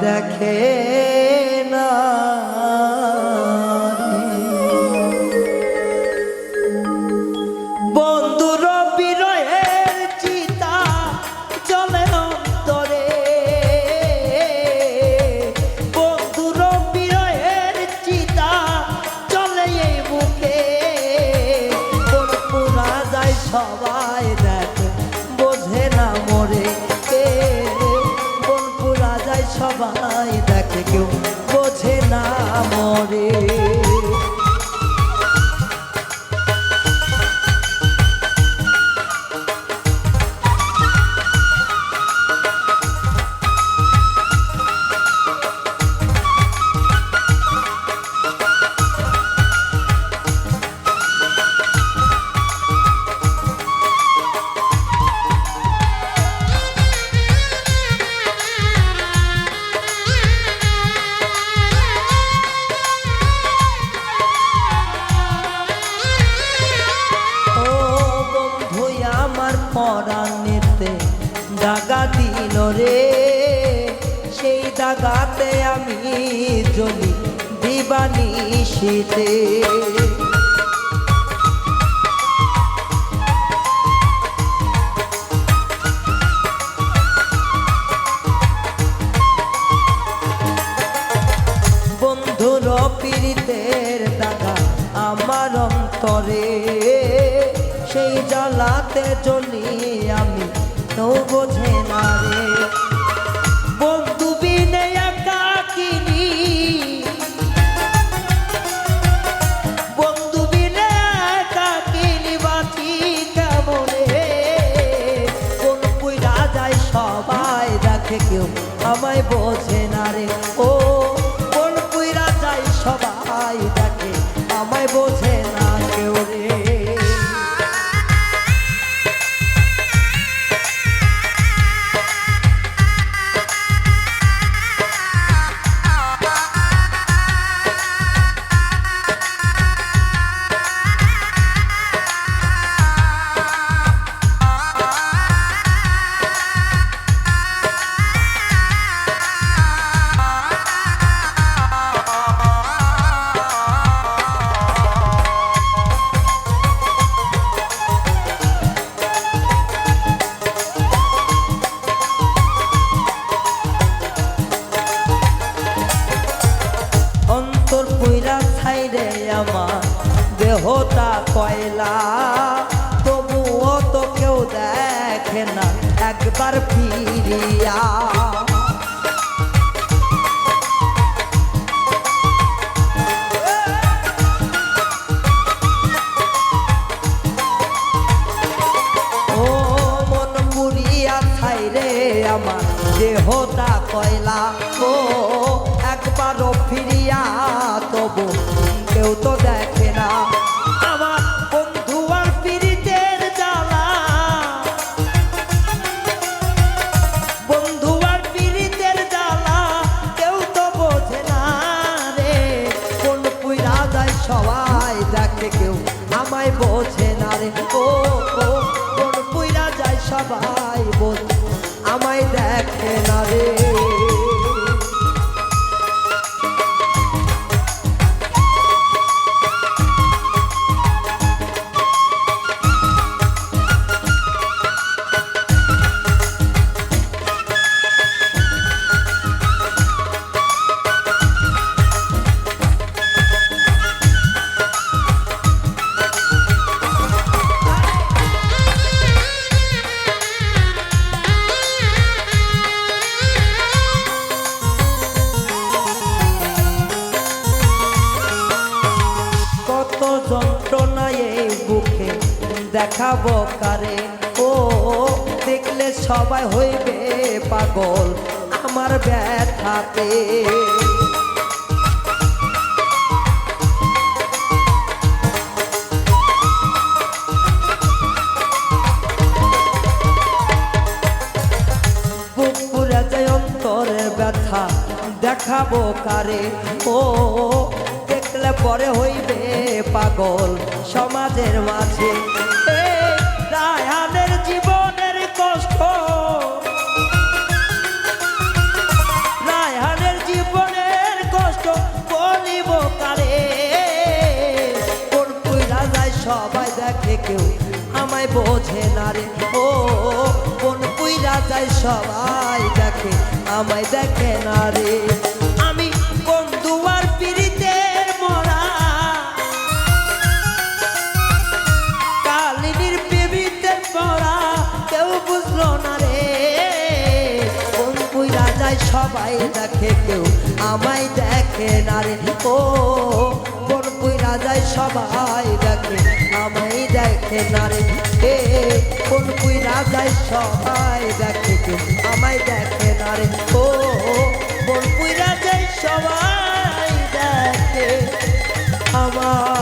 দেখে amores. আমার পরাণেতে দাগা দিল রে। সেই দাগাতে আমি জলি দিবানি শীতে। জ্বালাতে জ্বলি আমি তো বোঝে না রে। কোন। সবাই কেউ আমায় বোঝে না রে। ও কোন পুইরা যায় সবাই দেখে আমায় বোঝে ছাইরে আমার দেহটা কয়লা? তবুও তো কেউ দেখে না একবার ফিরিয়া। আমার কয়লা? ও একবারও ফিরিয়া তবু কেউ তো দেখে না। বোঝে না রে। কোন যায় সবাই দেখে কেউ, আমায় বোঝে না রে। কোন যায় সবাই আমায় দেখে না রে। দেখাবো কারে? ও দেখলে সবাই হইবে পাগল আমার ব্যথাতে। অন্তরের ব্যথা দেখাবো কারে? ও পরে হইবে পাগল সমাজের মাঝে। রায়হানের জীবনের কষ্ট। রায়হানের জীবনের কষ্ট বলিব কারে? কোন কইরা যায় সবাই দেখে কেউ, আমায় বোঝে না রে। ও, কোন কইরা যায় সবাই দেখে, আমায় দেখে না রে। সবাই দেখে কেউ, আমায় দেখে না রে। ও কইরা যায় সবাই দেখে, আমায় দেখে না রে। এ কইরা যায় সবাই দেখে কেউ, আমায় দেখে না রে। ও কইরা যায় সবাই দেখে আমার